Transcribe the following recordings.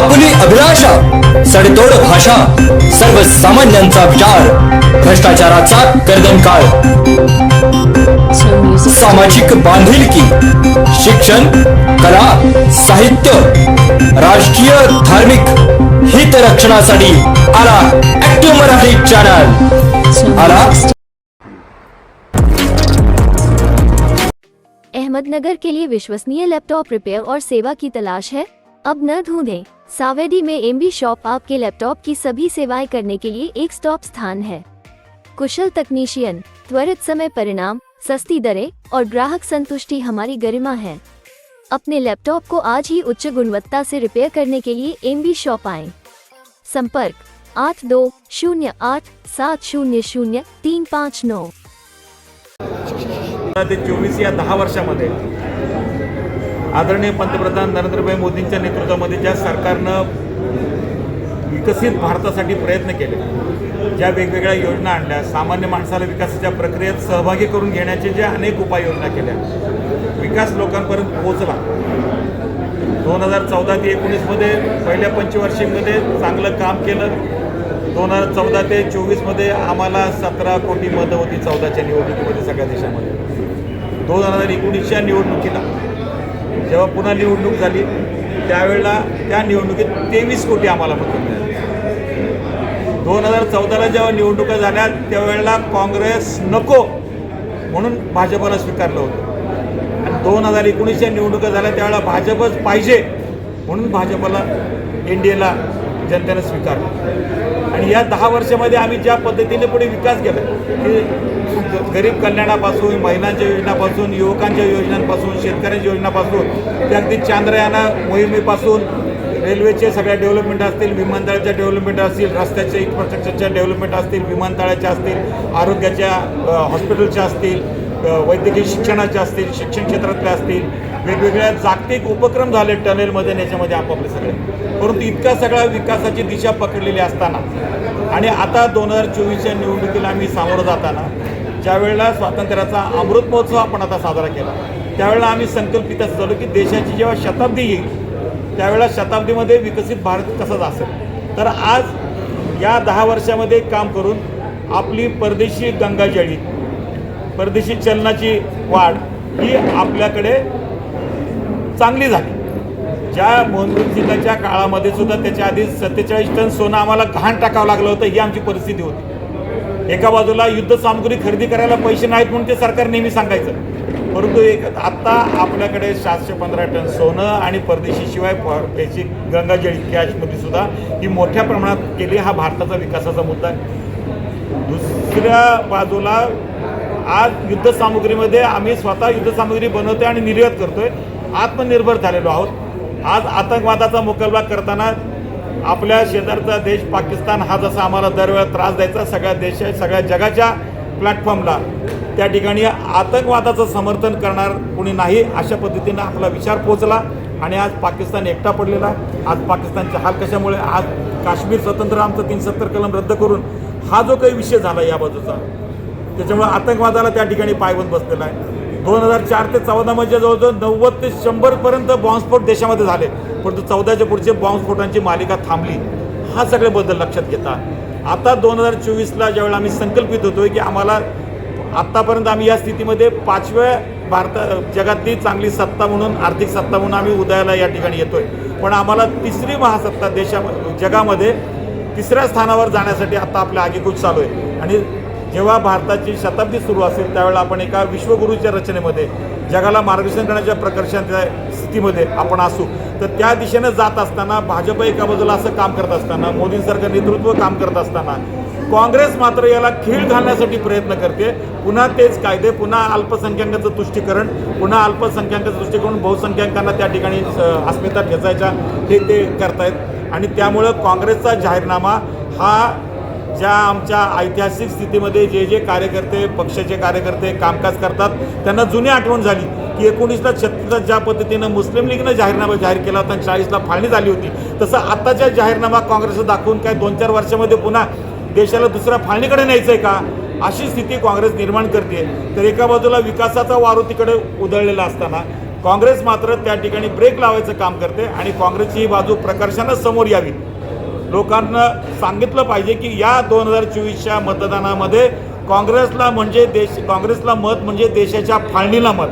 आपुली अभिलाषा, सडतोड भाषा, सर्वसामान्यांचा विचार, भ्रष्टाचाराचा कर्दन काळ. सामाजिक बांधिलकी, शिक्षण, कला, साहित्य, राष्ट्रीय धार्मिक हित रक्षणासाठी आला ऍक्टिव्ह मराठी चॅनल आला. अहमदनगर के लिए विश्वसनीय लैपटॉप रिपेयर और सेवा की तलाश है। अब न ढूंढें। सावेडी में एमबी शॉप आपके लैपटॉप की सभी सेवाएँ करने के लिए एक स्टॉप स्थान है। कुशल तकनीशियन, त्वरित समय परिणाम, सस्ती दरें और ग्राहक संतुष्टि हमारी गरिमा है। अपने लैपटॉप को आज ही उच्च गुणवत्ता से रिपेयर करने के लिए एमबी शॉप आए। संपर्क आठ दो शून्य आठ सात शून्य शून्य तीन पाँच नौ। चोवीस या दहा वर्षामध्ये आदरणीय पंतप्रधान नरेंद्रभाई मोदींच्या नेतृत्वामध्ये ज्या सरकारनं विकसित भारतासाठी प्रयत्न केले ज्या वेगवेगळ्या योजना आणल्या सामान्य माणसाला विकासाच्या प्रक्रियेत सहभागी करून घेण्याचे ज्या अनेक उपाययोजना केल्या विकास लोकांपर्यंत पोहोचला. दोन हजार चौदा ते एकोणीसमध्ये पहिल्या पंचवार्षिकमध्ये चांगलं काम केलं. दोन हजार चौदा ते चोवीसमध्ये आम्हाला सतरा कोटी मतं होती चौदाच्या निवडणुकीमध्ये सगळ्या देशामध्ये. दोन हजार एकोणीसच्या निवडणुकीला जेव्हा पुन्हा निवडणूक झाली त्यावेळेला त्या निवडणुकीत तेवीस कोटी आम्हाला मतं मिळाले. दोन हजार चौदाला जेव्हा निवडणुका झाल्या त्यावेळेला काँग्रेस नको म्हणून भाजपला स्वीकारलं होतं. आणि दोन हजार एकोणीसच्या निवडणुका झाल्या त्यावेळेला भाजपच पाहिजे म्हणून भाजपला एन डी एला जनतेनं स्वीकारलं. आणि या दहा वर्षामध्ये आम्ही ज्या पद्धतीने पुढे विकास केला की गरीब कल्याणापासून महिलांच्या योजनापासून युवकांच्या योजनांपासून शेतकऱ्यांच्या योजनापासून ते अगदी चांद्रयाना मोहिमेपासून रेल्वेचे सगळ्या डेव्हलपमेंट असतील विमानतळाच्या डेव्हलपमेंट असतील रस्त्याच्या इन्फ्रास्ट्रक्चरच्या डेव्हलपमेंट असतील विमानतळाच्या असतील आरोग्याच्या हॉस्पिटलच्या असतील वैद्यकीय शिक्षणाच्या असतील शिक्षण क्षेत्रातल्या असतील वेगवेगळ्या जागतिक उपक्रम झाले टनेलमध्ये याच्यामध्ये आपापले सगळे. परंतु इतका सगळा विकासाची दिशा पकडलेली असताना आणि आता दोन हजार चोवीसच्या निवडणुकीला आम्ही सामोरं जाताना ज्यावेळेला स्वातंत्र्याचा अमृत महोत्सव आपण आता साजरा केला त्यावेळेला आम्ही संकल्पित झालो की देशाची जेव्हा शताब्दी येईल त्यावेळेला शताब्दीमध्ये विकसित भारत कसाच असेल तर आज या दहा वर्षामध्ये काम करून आपली परदेशी गंगाजळी परदेशी चलनाची वाढ ही आपल्याकडे चांगली झाली. ज्या मनमोहन काळामध्ये सुद्धा त्याच्या आधी सत्तेचाळीस टन सोनं आम्हाला घाण टाकावं लागलं होतं ही आमची परिस्थिती होती. एका बाजूला युद्ध सामग्री खरेदी करायला पैसे नाहीत म्हणून ते सरकार नेहमी सांगायचं. परंतु एक आत्ता आपल्याकडे सातशे पंधरा टन सोनं आणि परदेशीशिवाय प- याची गंगाजळी कॅशमध्ये सुद्धा ही मोठ्या प्रमाणात केली हा भारताचा विकासाचा मुद्दा आहे. दुसऱ्या बाजूला आज युद्धसामुग्रीमध्ये आम्ही स्वतः युद्धसामुग्री बनवतोय आणि निर्यात करतोय. आत्मनिर्भर झालेलो आहोत. आज आतंकवादाचा मुकाबला करताना आपल्या शेजारचा देश पाकिस्तान हा जसा आम्हाला दरवेळा त्रास द्यायचा सगळ्या देश सगळ्या जगाच्या प्लॅटफॉर्मला त्या ठिकाणी आतंकवादाचं समर्थन करणार कोणी नाही अशा पद्धतीनं आपला विचार पोचला आणि आज पाकिस्तान एकटा पडलेला. आज पाकिस्तानचे हाल कशामुळे? आज काश्मीर स्वतंत्र आमचं तीन सत्तर कलम रद्द करून हा जो काही विषय झाला या बाजूचा त्याच्यामुळे आतंकवादाला त्या ठिकाणी पायबंद बसलेला आहे. दोन हजार चार ते चौदामध्ये जवळजवळ नव्वद ते शंभरपर्यंत बॉम्बस्फोट देशामध्ये झाले. परंतु चौदाच्या पुढचे बॉम्बस्फोटांची मालिका थांबली. हा सगळे बदल लक्षात घेता. आता दोन हजार चोवीसला ज्यावेळेला आम्ही संकल्पित होतोय की आम्हाला आत्तापर्यंत आम्ही या स्थितीमध्ये पाचव्या भारता जगातली चांगली सत्ता म्हणून आर्थिक सत्ता म्हणून आम्ही उदयाला या ठिकाणी येतोय. पण आम्हाला तिसरी महासत्ता देशा जगामध्ये तिसऱ्या स्थानावर जाण्यासाठी आता आपल्या आगीकूच चालू आहे. आणि जेव्हा भारताची शताब्दी सुरू असेल त्यावेळेला आपण एका विश्वगुरूच्या रचनेमध्ये जगाला मार्गदर्शन करण्याच्या प्रकर्षाच्या स्थितीमध्ये आपण असू. तर त्या दिशेनं जात असताना भाजप एका बाजूला असं काम करत असताना मोदींसारखं नेतृत्व काम करत असताना काँग्रेस मात्र याला खीळ घालण्यासाठी प्रयत्न करते. पुन्हा तेच कायदे पुन्हा अल्पसंख्याकांचं तुष्टीकरण पुन्हा अल्पसंख्याकांचं तुष्टीकरण बहुसंख्याकांना त्या ठिकाणी अस्मिता ठेचायच्या हे ते करतायत. आणि त्यामुळं काँग्रेसचा जाहीरनामा हा ज्या आमच्या ऐतिहासिक स्थितीमध्ये जे जे कार्यकर्ते पक्षाचे कार्यकर्ते कामकाज करतात त्यांना जुनी आठवण झाली की एकोणीसला छत्तीसला ज्या पद्धतीनं मुस्लिम लीगनं जाहीरनामा जाहीर केला होता आणि चाळीसला फाळणी झाली होती तसं आत्ताच्या जाहीरनामा काँग्रेसनं दाखवून काय दोन चार वर्षामध्ये पुन्हा देशाला दुसऱ्या फाळणीकडे न्यायचं आहे का? अशी स्थिती काँग्रेस निर्माण करते तर एका बाजूला विकासाचा वारू तिकडे उधळलेला असताना काँग्रेस मात्र त्या ठिकाणी ब्रेक लावायचं काम करते आणि काँग्रेसची ही बाजू प्रकर्षानं समोर यावी. लोकांना सांगितलं पाहिजे की या दोन हजार चोवीसच्या मतदानामध्ये काँग्रेसला म्हणजे देश काँग्रेसला मत म्हणजे देशाच्या फाळणीला मत.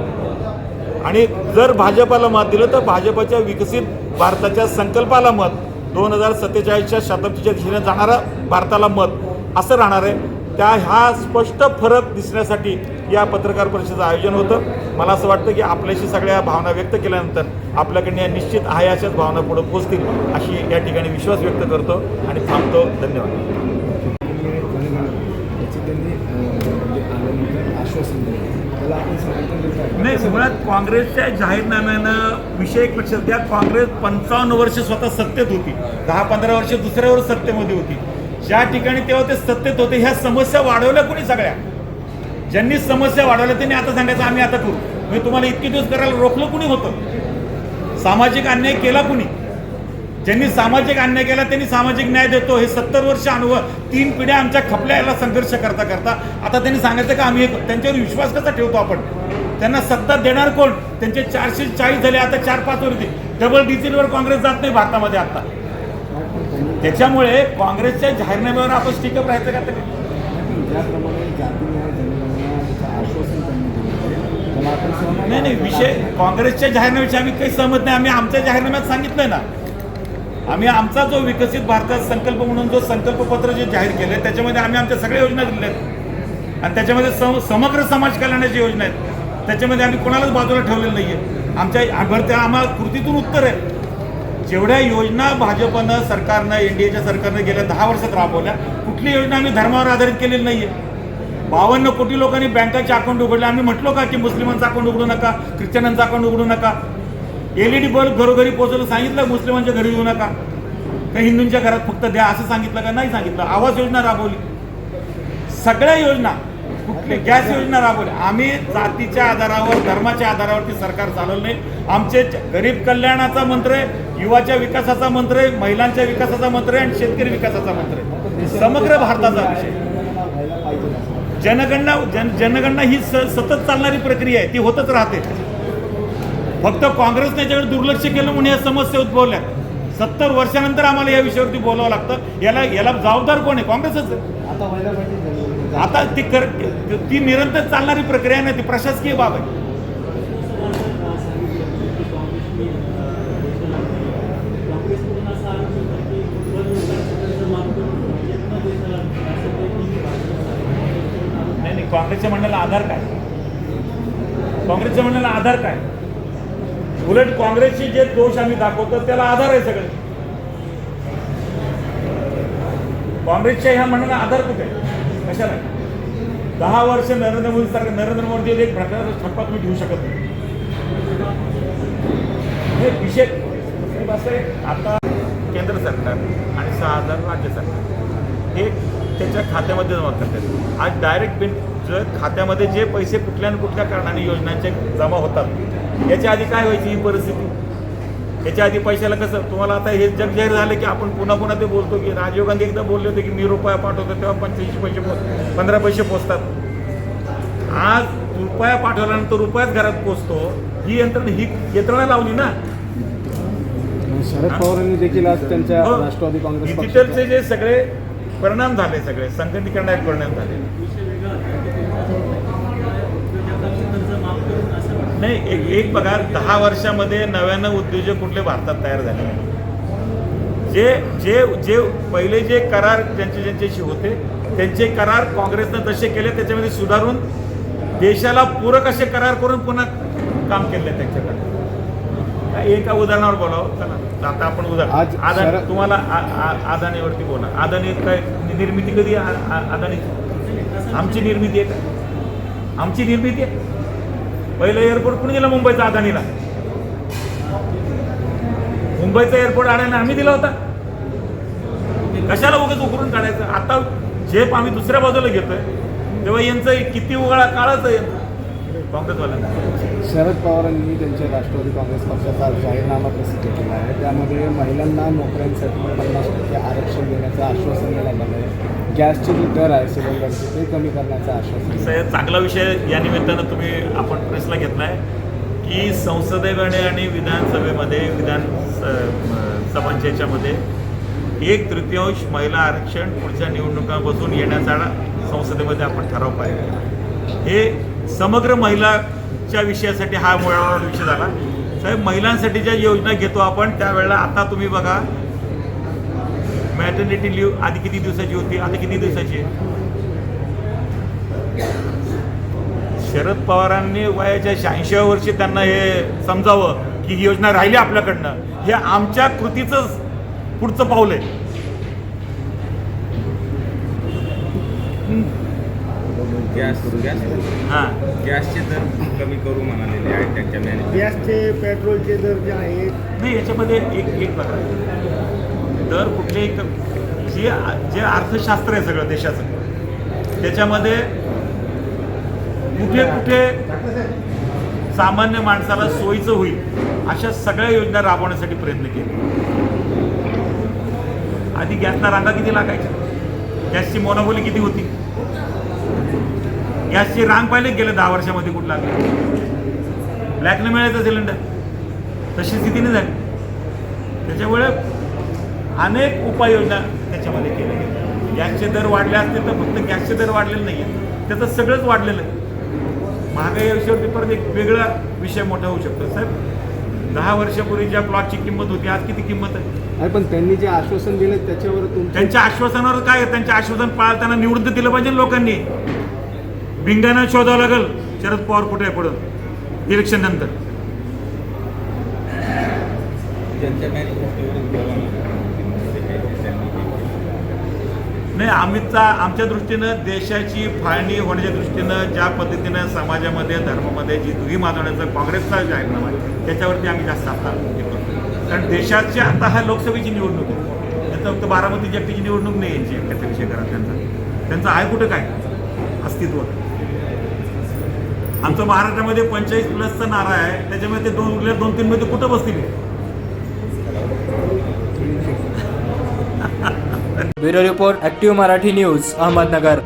आणि जर भाजपाला मत दिलं तर भाजपच्या विकसित भारताच्या संकल्पाला मत. दोन हजार सत्तेचाळीसच्या शताब्दीच्या दिशेने जाणारा भारताला मत. असं राहणार आहे. त्या हा स्पष्ट फरक दिसण्यासाठी या पत्रकार परिषदेचं आयोजन होतं. मला असं वाटतं की आपल्याशी सगळ्या भावना व्यक्त केल्यानंतर आपल्याकडनं या निश्चित आहे अशाच भावना पुढे पोचतील अशी या ठिकाणी विश्वास व्यक्त करतो आणि थांबतो. धन्यवाद. नाही मुळात काँग्रेसच्या जाहीरनाम्यानं विषय एक लक्षात घ्या. काँग्रेस पंचावन्न वर्ष स्वतः सत्तेत होती. दहा पंधरा वर्ष दुसऱ्यावर सत्तेमध्ये होती. ज्या ठिकाणी तेव्हा ते सत्तेत होते ह्या समस्या वाढवल्या कोणी सगळ्या? ज्यांनी समस्या वाढवल्या त्यांनी आता सांगायचं आम्ही आता करू. म्हणजे तुम्हाला इतके दिवस करायला रोखलं कुणी होतं? सामाजिक अन्याय केला कुणी? ज्यांनी सामाजिक अन्याय केला त्यांनी सामाजिक न्याय देतो. हे सत्तर वर्ष अनुभव तीन पिढ्या आमच्या खपल्या याला संघर्ष करता करता. आता त्यांनी सांगायचं का आम्ही त्यांच्यावर विश्वास कसा ठेवतो आपण? त्यांना सत्ता देणार कोण? त्यांचे चारशे चाळीस झाले आता चार पाच वर डबल डिझेलवर काँग्रेस जात नाही भारतामध्ये आता. त्याच्यामुळे काँग्रेसच्या जाहीरनाम्यावर आपण स्टिकअप राहायचं का? तरी नाही नाही. विषय काँग्रेसच्या जाहीरनाम्याशी आम्ही काही सहमत नाही. आम्ही आमच्या जाहीरनाम्यात सांगितलंय ना. आम्ही आमचा जो विकसित भारतात संकल्प म्हणून जो संकल्पपत्र जे जाहीर केलं त्याच्यामध्ये आम्ही आमच्या सगळ्या योजना दिल्या आहेत. आणि त्याच्यामध्ये सम समग्र समाज कल्याणाची योजना आहेत. त्याच्यामध्ये आम्ही कोणालाच बाजूला ठेवलेलं नाही आहे आमच्या त्या आम्हाला कृतीतून उत्तर आहे. जेवढ्या योजना भाजपनं सरकारनं एनडीएच्या सरकारनं गेल्या दहा वर्षात राबवल्या कुठली योजना आम्ही धर्मावर आधारित केलेली नाही आहे बावन्न कोटी लोकांनी बँकाचे अकाउंट उघडले. आम्ही म्हटलो का की मुस्लिमांचं अकाउंट उघडू नका ख्रिश्चनांचं अकाउंट उघडू नका? एल ई डी बल्ब घरोघरी पोहोचवलं सांगितलं मुस्लिमांच्या घरी येऊ नका. का हिंदूंच्या घरात फक्त द्या असं सांगितलं का नाही सांगितलं? आवास योजना राबवली. सगळ्या योजना कुठली गॅस योजना राबवली. आम्ही जातीच्या आधारावर धर्माच्या आधारावरती सरकार चालवलं नाही. आमचे गरीब कल्याणाचा मंत्र आहे युवाच्या विकासाचा मंत्र आहे महिलांच्या विकासाचा मंत्र आहे आणि शेतकरी विकासाचा मंत्र आहे. समग्र भारताचा विषय. जनगणना जन जनगणना ही स सतत चालणारी प्रक्रिया आहे ती होतच राहते. फक्त काँग्रेसने याच्याकडे दुर्लक्ष केलं म्हणून या समस्या उद्भवल्या. सत्तर वर्षानंतर आम्हाला या विषयावरती बोलावं लागतं. याला याला जबाबदार कोण आहे? काँग्रेसच आहे. आता ती कर ती निरंतर चालणारी प्रक्रिया नाही ती प्रशासकीय बाब आहे. काँग्रेसच्या म्हणण्याला आधार काय? काँग्रेसच्या म्हणण्याला आधार काय? उलट काँग्रेसचे जे दोष आम्ही दाखवतो त्याला आधार आहे सगळे. काँग्रेसच्या ह्या म्हणण्याला आधार कुठे कशाला दहा वर्ष नरेंद्र मोदी सरकार नरेंद्र मोदी एक प्रकारचा छप्पा तुम्ही घेऊ शकत नाही. हे विषय आता केंद्र सरकार आणि सहा हजार राज्य सरकार हे त्याच्या खात्यामध्ये जमा करतात. आज डायरेक्ट बिल ज खात्यामध्ये जे पैसे कुठल्या न कुठल्या कारणाने योजनांचे जमा होतात याच्या आधी काय व्हायची ही परिस्थिती? याच्या आधी पैशाला कसं? तुम्हाला आता हे जग जाहीर झालं की आपण पुन्हा पुन्हा ते बोलतो की राजीव गांधी एकदा बोलले होते की मी रुपया पाठवतो तेव्हा पंच्याऐंशी पैसे पोच पंधरा पैसे पोचतात. आज रुपया पाठवल्यानंतर रुपयाच घरात पोचतो ही यंत्रणा ही यंत्रणा लावली ना. शरद पवारांनी देखील आज त्यांच्या हो. राष्ट्रवादी काँग्रेस डिजिटलचे जे सगळे परिणाम झाले सगळे संगणकीकरणाचे परिणाम झाले. नाही एक एक बघा दहा वर्षामध्ये नव्यानं उद्योजक कुठले भारतात तयार झाले. जे जे जे पहिले जे करार ज्यांचे ज्यांच्याशी होते त्यांचे करार काँग्रेसनं जसे केले त्याच्यामध्ये सुधारून देशाला पूरक असे करार करून पुन्हा काम केले त्यांच्याकडे. एका उदाहरणावर बोलावं चला. आता आपण उदाहरण. शरद- तुम्हाला आ- आ- अदानीवरती बोला. अदानी काय निर्मिती कधी आहे आ- आ- अदानीची आमची निर्मिती आहे का? आमची निर्मिती आहे? पहिलं एअरपोर्ट कुणी दिलं मुंबईचा अदानीला? मुंबईचा एअरपोर्ट अडायला आम्ही दिला होता. कशाला उगाच उकरून काढायचं? आता झेप आम्ही दुसऱ्या बाजूला घेतोय. तेव्हा यांचं किती उगाळा काळाच आहे काँग्रेसवाल्यांना शरद पवारांनी त्यांच्या राष्ट्रवादी काँग्रेस पक्षाचा जाहीरनामा प्रसिद्ध केला आहे. त्यामध्ये महिलांना नोकऱ्यांसाठी पन्नास टक्के आरक्षण देण्याचं आश्वासन देण्यात आलं आहे. गॅसचे जे दर आहे सिलेंडरचे ते कमी करण्याचं आश्वासन सगळ्यात चांगला विषय या निमित्तानं तुम्ही आपण प्रेसला घेतलाय की संसदेकडे आणि विधानसभेमध्ये विधान स- सभांच्या याच्यामध्ये एक तृतीयांश महिला आरक्षण पुढच्या निवडणुकांपासून येण्याचा संसदेमध्ये आपण ठराव पाहिजे हे समग्र महिलाच्या विषयासाठी हा मुळावा विषय झाला. साहेब महिलांसाठी ज्या योजना घेतो आपण त्यावेळेला आता तुम्ही बघा मॅटर्निटी लिव्ह आधी किती दिवसाची होती आता किती दिवसाची शरद पवारांनी वयाच्या शहाऐंशीव्या वर्षी त्यांना हे समजावं की ही योजना राहिली आपल्याकडनं. हे आमच्या कृतीच पुढचं पाऊल आहे. गॅस गॅस हां. गॅसचे दर कमी करू म्हणालेले आहेत त्यांच्या मॅनेजमेंट गॅसचे पेट्रोलचे दर जे आहेत नाही याच्यामध्ये एक एक बघा. दर कुठले एक जे जे अर्थशास्त्र आहे सगळं देशाचं. त्याच्यामध्ये कुठे कुठे सामान्य माणसाला सोयीचं होईल अशा सगळ्या योजना राबवण्यासाठी प्रयत्न केले. आधी गॅसला रांगा किती लागायच्या? गॅसची मोनाबोली किती होती? गॅसची रांग पाहिले गेले दहा वर्षामध्ये कुठं लागली ब्लॅकने मिळायचं सिलेंडर तशी स्थिती नाही झाली. त्याच्यामुळे अनेक उपाययोजना त्याच्यामध्ये केल्या गेल्या. गॅसचे दर वाढले असतील तर फक्त गॅसचे दर वाढलेले नाही आहेत त्याचं सगळंच वाढलेलं आहे. महागाई विषयावरती परत एक वेगळा विषय मोठा होऊ शकतो. साहेब दहा वर्षापूर्वी ज्या प्लॉटची किंमत होती आज किती किंमत आहे? पण त्यांनी जे आश्वासन दिले त्याच्यावर त्यांच्या आश्वासनावर काय? त्यांच्या आश्वासन पाळताना निवडून तर दिलं पाहिजे लोकांनी. भिंगानं शोधावं लागेल. शरद पवार कुठे आहे पुढं? इलेक्शन नंतर. नाही आम्हीचा आमच्या दृष्टीनं देशाची फाळणी होण्याच्या दृष्टीनं ज्या पद्धतीनं समाजामध्ये धर्मामध्ये जी दुही माजवण्याचा काँग्रेसचा जाहीरनामा आहे त्याच्यावरती आम्ही जास्त आता कारण देशाची आता हा लोकसभेची निवडणूक आहे. त्यांचं फक्त बारामती जगतीची निवडणूक नाही यांची एकट्याचा विषय करा त्यांचा. त्यांचं आहे कुठं काय? अस्तित्व. आमचं महाराष्ट्रामध्ये पंचेचाळीस प्लसचा नारा आहे. त्याच्यामध्ये ते दोन उरल्या दोन तीन मध्ये कुठं बसतील? Bureau report active Marathi news Ahmednagar.